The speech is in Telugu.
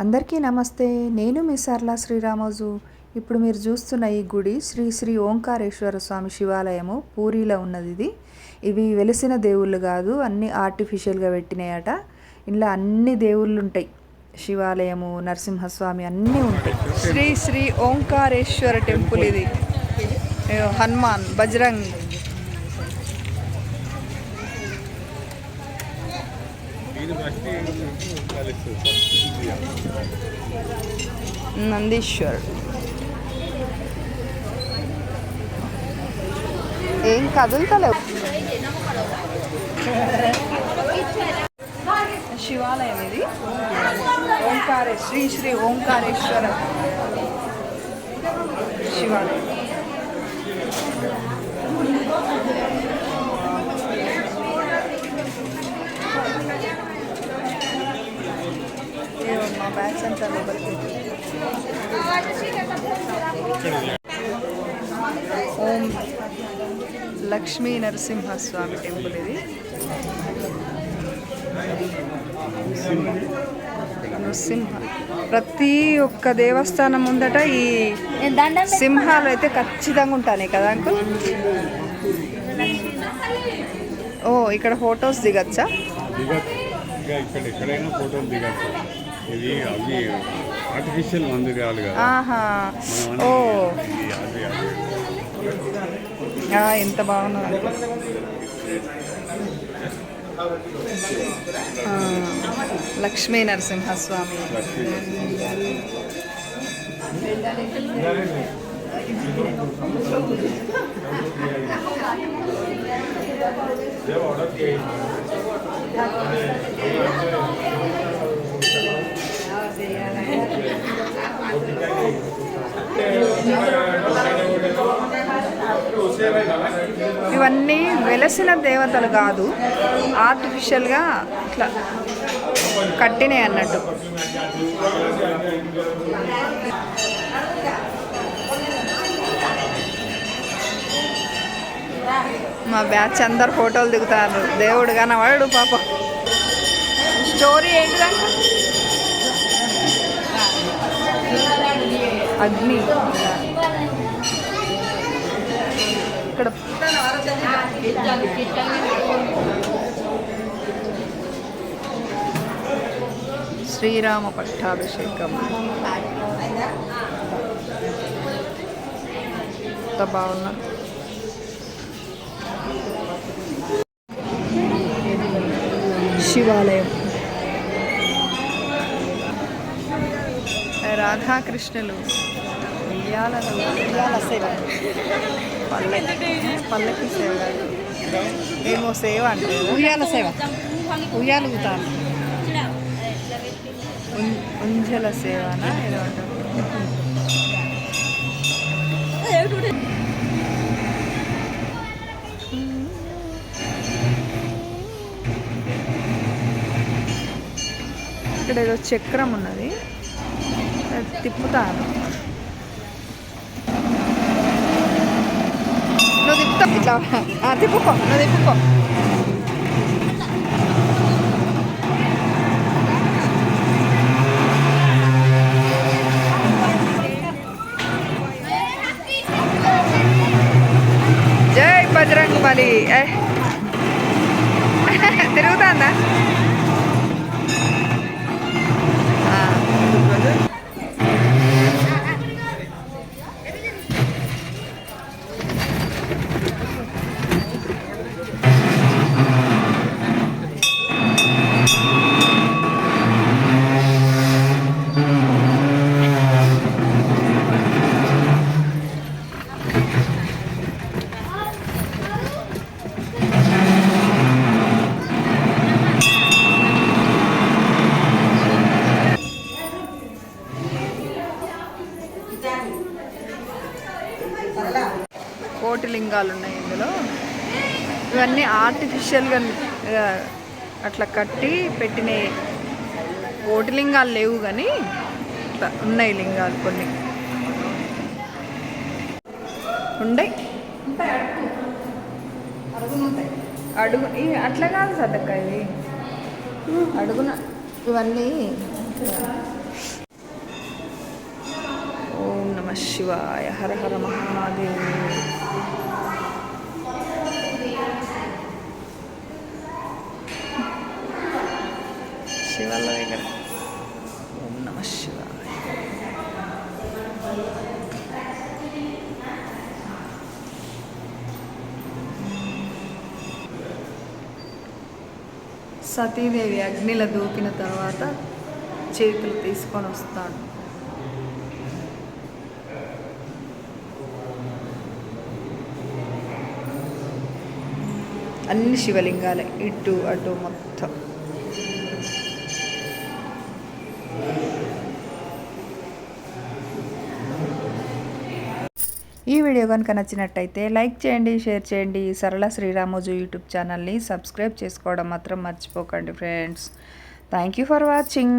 అందరికీ నమస్తే. నేను మీ సర్లా శ్రీరామోజు. ఇప్పుడు మీరు చూస్తున్న ఈ గుడి శ్రీ శ్రీ ఓంకారేశ్వర స్వామి శివాలయము పూరిలో ఉన్నది ఇది. ఇవి వెలిసిన దేవుళ్ళు కాదు అన్ని ఆర్టిఫిషియల్గా పెట్టినాయట. ఇంట్లో అన్ని దేవుళ్ళు ఉంటాయి. శివాలయము నరసింహస్వామి అన్నీ ఉంటాయి. శ్రీ శ్రీ ఓంకారేశ్వర టెంపుల్ ఇది. హనుమాన్ బజరంగ్ నందీశ్వర్. ఏం కదులుతలేవు. శివాలయం ఇది. ఓంకారే శ్రీ శ్రీ ఓంకారేశ్వర శివాలయం. ఇదిగో మా బ్యాగ్స్ అంతా ఓం లక్ష్మీ నరసింహస్వామి టెంపుల్ ఇది. నృసింహ. ప్రతి ఒక్క దేవస్థానం ముందట ఈ సింహాలు అయితే ఖచ్చితంగా ఉంటాయి కదా అంకుల్? ఓ ఇక్కడ ఫొటోస్ దిగచ్చా? దిగచ్చు. ఇక్కడ ఎక్కడైనా ఫోటోలు దిగచ్చు. ఇది అవి ఆర్టిఫిషియల్ మందు కాదు ఓ. ఎంత బాగున్నది ఆ, లక్ష్మీ నరసింహస్వామి. ఇవన్నీ వెలసిన దేవతలు కాదు ఆర్టిఫిషియల్గా ఇట్లా కట్టినాయి అన్నట్టు. మా బ్యాచ్ అందరు ఫోటోలు దిగుతారు. దేవుడు కనవాడు పాప. స్టోరీ ఏంటిదంట? అగ్ని. ఇక్కడ శ్రీరామ పట్టాభిషేకం. ఎంత బాగున్నా. శివాలయం. రాధాకృష్ణులు. ఉయ్యాలలో. ఉయ్యాల సేవ. పల్లకి పల్లకి సేవ. ఏమో సేవ అంటే ఉయ్యాల సేవ. ఉయ్యాలు ఊతాను. ఉంజల సేవనా? ఏదో అంటారు. ఇక్కడ ఏదో చక్రం ఉన్నది. అది bentar. Nanti. Jai Bajrang kembali. Eh, కోటి లింగాలు ఉన్నాయి ఇందులో. ఇవన్నీ ఆర్టిఫిషియల్గా అట్లా కట్టి పెట్టినాయి కోటి లింగాలు లేవు కానీ ఉన్నాయి లింగాలు కొన్ని. ఉండే? అడుగు అట్లా కాదు సదక్క ఇవి అడుగున ఇవన్నీ శివాయ హర హర మహాదేవ్ దగ్గర ఓం నమ శివాయ సతీదేవి అగ్నిలో దూకిన తర్వాత చేతులు తీసుకొని వస్తాడు. అన్ని శివలింగాలే ఇటు అటు మొత్తం. ఈ వీడియో కనుక నచ్చినట్టయితే లైక్ చేయండి షేర్ చేయండి. సరళ శ్రీరామోజు యూట్యూబ్ ఛానల్ని సబ్స్క్రైబ్ చేసుకోవడం మాత్రం మర్చిపోకండి friends. Thank you for watching